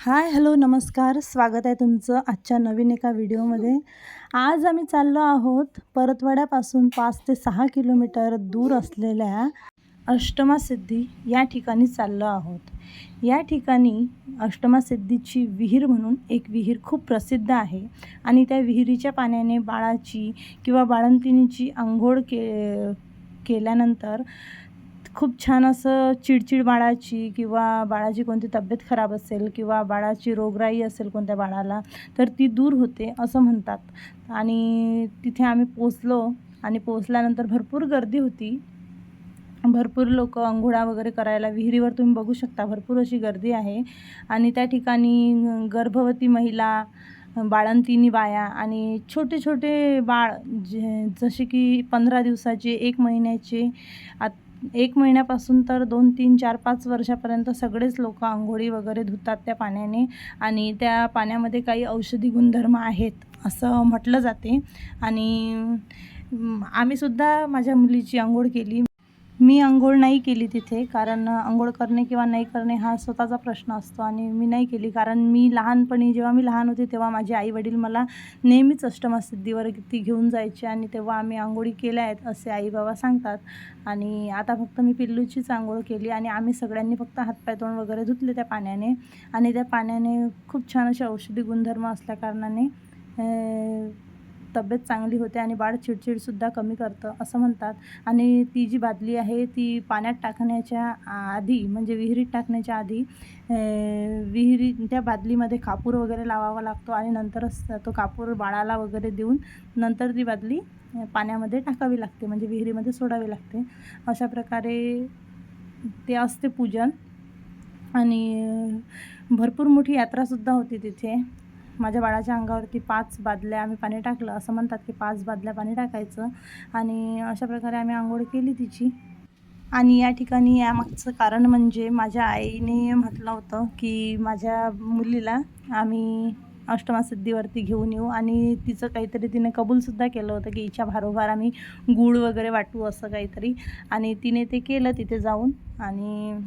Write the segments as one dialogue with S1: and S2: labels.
S1: Hi hello नमस्कार. स्वागत आहे तुमचं आजच्या नवीन एका व्हिडिओमध्ये. आज आम्ही चाललो आहोत परतवाड्यापासून पाच ते सहा किलोमीटर दूर असलेल्या अष्टमासिद्धी या ठिकाणी चाललो आहोत. या ठिकाणी अष्टमासिद्धीची विहीर म्हणून एक विहीर खूप प्रसिद्ध आहे आणि त्या विहिरीच्या पाण्याने बाळाची किंवा बाळंतिणीची आंघोळ के केल्यानंतर खूप छान असं चिडचिड बाळाची किंवा बाळाची कोणती तब्येत खराब असेल किंवा बाळाची रोगराई असेल कोणत्या बाळाला तर ती दूर होते असं म्हणतात. आणि तिथे आम्ही पोचलो आणि पोचल्यानंतर भरपूर गर्दी होती. भरपूर लोक अंघोळा वगैरे करायला विहिरीवर तुम्ही बघू शकता भरपूर अशी गर्दी आहे. आणि त्या ठिकाणी गर्भवती महिला बाळंतिनी बाया आणि छोटे छोटे बाळ जे जसे की पंधरा दिवसाचे एक महिन्याचे आत एक महिन्यापासून तर दोन तीन चार पाच वर्षापर्यंत सगळेच लोक आंघोळी वगैरे धुतात त्या पाण्याने आणि त्या पाण्यामध्ये काही औषधी गुणधर्म आहेत असं म्हटलं जाते. आणि आम्हीसुद्धा माझ्या मुलीची आंघोळ केली. मी आंघोळ नाही केली तिथे कारण आंघोळ करणे किंवा नाही करणे हा स्वतःचा प्रश्न असतो आणि मी नाही केली. कारण मी लहानपणी जेव्हा मी लहान होते तेव्हा माझे आईवडील मला नेहमीच अष्टमासिद्धीवर ती घेऊन जायचे आणि तेव्हा आम्ही आंघोळी केल्या आहेत असे आई बाबा सांगतात. आणि आता फक्त मी पिल्लूचीच आंघोळ केली आणि आम्ही सगळ्यांनी फक्त हातपाय तोंड वगैरे धुतले त्या पाण्याने. आणि त्या पाण्याने खूप छान असे औषधी गुणधर्म असल्याकारणाने तब्येत चांगली होते आणि बाळ चिडचिडसुद्धा कमी करतं असं म्हणतात. आणि ती जी बादली आहे ती पाण्यात टाकण्याच्या आधी म्हणजे विहिरीत टाकण्याच्या आधी विहिरी त्या बादलीमध्ये कापूर वगैरे लावावा लागतो आणि नंतरच तो कापूर बाळाला वगैरे देऊन नंतर ती बादली पाण्यामध्ये टाकावी लागते म्हणजे विहिरीमध्ये सोडावी लागते. अशा प्रकारे ते असते पूजन. आणि भरपूर मोठी यात्रासुद्धा होती तिथे. माझ्या बाळाच्या अंगावरती पाच बादल्या आम्ही पाणी टाकलं. असं म्हणतात की पाच बादल्या पाणी टाकायचं. आणि अशा प्रकारे आम्ही आंघोळ केली तिची. आणि या ठिकाणी यामागचं कारण म्हणजे माझ्या आईने म्हटलं होतं की माझ्या मुलीला आम्ही अष्टमासिद्धीवरती घेऊन येऊ. आणि तिचं काहीतरी तिने कबूलसुद्धा केलं होतं की हिच्या भारोभार आम्ही गूळ वगैरे वाटू असं काहीतरी. आणि तिने ते केलं तिथे जाऊन. आणि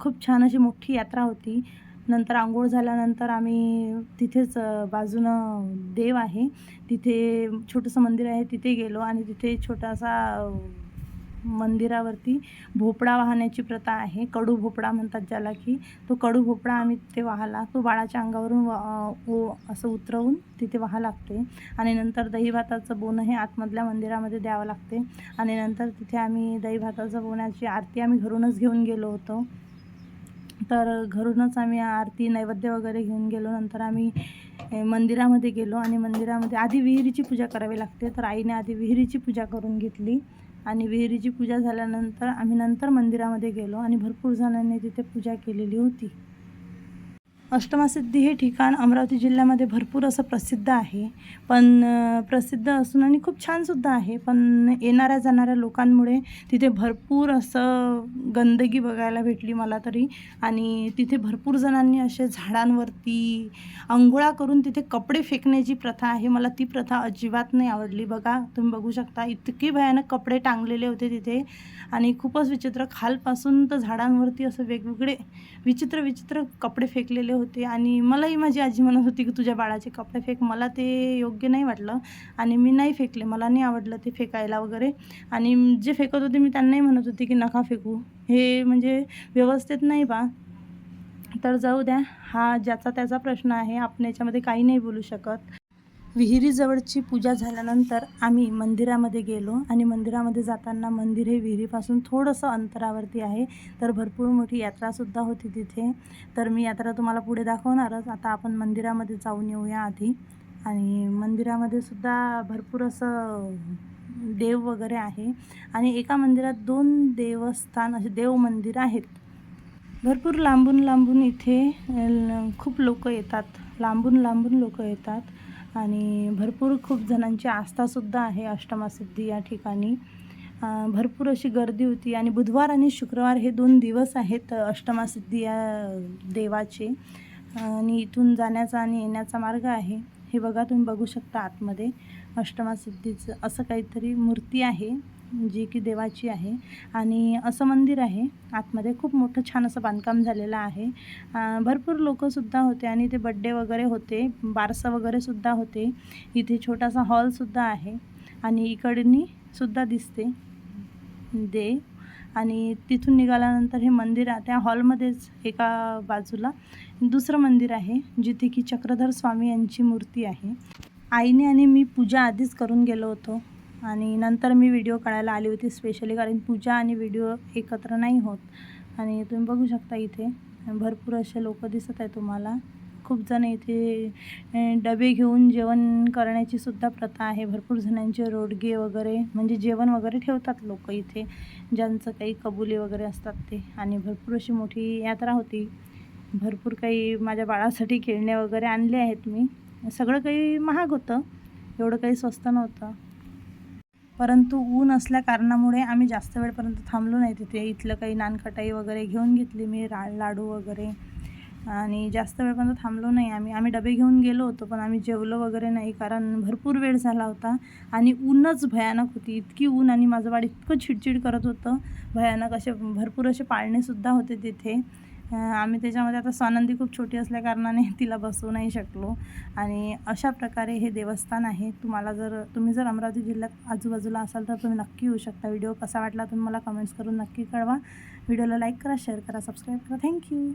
S1: खूप छान अशी मोठी यात्रा होती. नंतर आंघोळ झाल्यानंतर आम्ही तिथेच बाजूनं देव आहे. तिथे छोटंसं मंदिर आहे तिथे गेलो आणि तिथे छोटासा मंदिरावरती भोपळा वाहण्याची प्रथा आहे. कडू भोपळा म्हणतात ज्याला की तो कडू भोपळा आम्ही तिथे वाहला तो बाळाच्या अंगावरून ओ असं उतरवून तिथे वाहा लागते आणि नंतर दहीभाताचं बोनं हे आतमधल्या मंदिरामध्ये द्यावं लागते. आणि नंतर तिथे आम्ही दहीभाताचं बोनाची आरती आम्ही घरूनच घेऊन गेलो होतो. तर घरूनच आम्ही आरती नैवेद्य वगैरे घेऊन गेलो. नंतर आम्ही मंदिरामध्ये गेलो आणि मंदिरामध्ये आधी विहिरीची पूजा करावी लागते. तर आईने आधी विहिरीची पूजा करून घेतली आणि विहिरीची पूजा झाल्यानंतर आम्ही नंतर मंदिरामध्ये गेलो आणि भरपूर जणांनी तिथे पूजा केलेली होती. अष्टमासिद्धी हे ठिकाण अमरावती जिल्ह्यामध्ये भरपूर असं प्रसिद्ध आहे. पण प्रसिद्ध असून आणि खूप छानसुद्धा आहे. पण येणाऱ्या जाणाऱ्या लोकांमुळे तिथे भरपूर असं गंदगी बघायला भेटली मला तरी. आणि तिथे भरपूर जणांनी असे झाडांवरती अंघोळा करून तिथे कपडे फेकण्याची प्रथा आहे. मला ती प्रथा अजिबात नाही आवडली. बघा तुम्ही बघू शकता इतकी भयानक कपडे टांगलेले होते तिथे. आणि खूपच विचित्र खालपासून तर झाडांवरती असं वेगवेगळे विचित्र विचित्र कपडे फेकलेले होते. आणि मलाही माझी आजी म्हणत होती की तुझ्या बाळाचे कपडे फेक. मला ते योग्य नाही वाटलं. आणि मी नाही फेकले. मला नाही आवडलं ते फेकायला वगैरे. आणि जे फेकत होते मी त्यांनाही म्हणत होते की नका फेकू. हे म्हणजे व्यवस्थित नाही बा. तर जाऊ द्या. हा ज्याचा त्याचा प्रश्न आहे. आपण याच्यामध्ये काही नाही बोलू शकत. विहिरीजवळची पूजा झाल्यानंतर आम्ही मंदिरामध्ये गेलो आणि मंदिरामध्ये जाताना मंदिर हे विहिरीपासून थोडंसं अंतरावरती आहे. तर भरपूर मोठी यात्रासुद्धा होती तिथे. तर मी यात्रा तुम्हाला पुढे दाखवणारच. आता आपण मंदिरामध्ये जाऊन येऊया आधी. आणि मंदिरामध्ये सुद्धा भरपूर असं देव वगैरे आहे. आणि एका मंदिरात दोन देवस्थान असे देव मंदिर आहेत. भरपूर लांबून लांबून इथे खूप लोक येतात. लांबून लांबून लोक येतात. आणि भरपूर खूप जणांची आस्थासुद्धा आहे अष्टमासिद्धी या ठिकाणी. भरपूर अशी गर्दी होती आणि बुधवार आणि शुक्रवार हे दोन दिवस आहेत अष्टमासिद्धी या देवाचे. आणि इथून जाण्याचा आणि येण्याचा मार्ग आहे. हे बघा तुम्ही बघू शकता आतमध्ये अष्टमासिद्धीचं असं काहीतरी मूर्ती आहे. जी की देवाची आहे. आणि असं मंदिर आहे. आतमध्ये खूप मोठं छान असं बांधकाम झालेलं आहे. भरपूर लोकंसुद्धा होते आणि ते बड्डे वगैरे होते. बारसं वगैरे सुद्धा होते. इथे छोटासा हॉलसुद्धा आहे. आणि इकडनी सुद्धा दिसते. देव आणि तिथून निघाल्यानंतर हे मंदिर त्या हॉलमध्येच एका बाजूला दुसरं मंदिर आहे. जिथे की चक्रधर स्वामी यांची मूर्ती आहे. आईने आणि मी पूजा आधीच करून गेलो होतो. आणि नंतर मी व्हिडिओ काढायला आली होती स्पेशली कारण पूजा आणि व्हिडिओ एकत्र नाही होत. आणि तुम्ही बघू शकता इथे. भरपूर असे लोक दिसत आहे तुम्हाला. खूप जण इथे डबे घेऊन जेवण करण्याची सुद्धा प्रथा आहे. भरपूर जणांचे रोडगे वगैरे म्हणजे जेवण वगैरे ठेवतात लोक इथे. ज्यांचं काही कबुली वगैरे असतात ते. आणि भरपूर अशी मोठी यात्रा होती. भरपूर काही माझ्या बाळासाठी खेळणे वगैरे आणले आहेत मी. सगळं काही महाग होतं. एवढं काही स्वस्त नव्हतं. परंतु ऊन असल्या कारणामुळे आम्ही जास्त वेळपर्यंत थांबलो नाही तिथे. इथलं काही नानखटाई वगैरे घेऊन घेतली मी रा लाडू वगैरे. आणि जास्त वेळपर्यंत थांबलो नाही आम्ही. आम्ही डबे घेऊन गेलो होतो पण आम्ही जेवलो वगैरे नाही कारण भरपूर वेळ झाला होता. आणि ऊनच भयानक होती. इतकी ऊन आणि माझं बाळ इतकं चिडचिड करत होतं. भयानक असे भरपूर असे पाळणेसुद्धा होते तिथे. आम्ही त्याच्यामध्ये आता स्वानंदी खूप छोटी असल्याकारणाने तिला बसवू नाही शकलो. आणि अशा प्रकारे हे देवस्थान आहे. तुम्हाला जर तुम्ही जर अमरावती जिल्ह्यात आजूबाजूला असाल तर तुम्ही नक्की येऊ शकता. व्हिडिओ कसा वाटला तुम्ही मला कमेंट्स करून नक्की कळवा. व्हिडिओला लाईक करा शेअर करा सबस्क्राईब करा. थँक्यू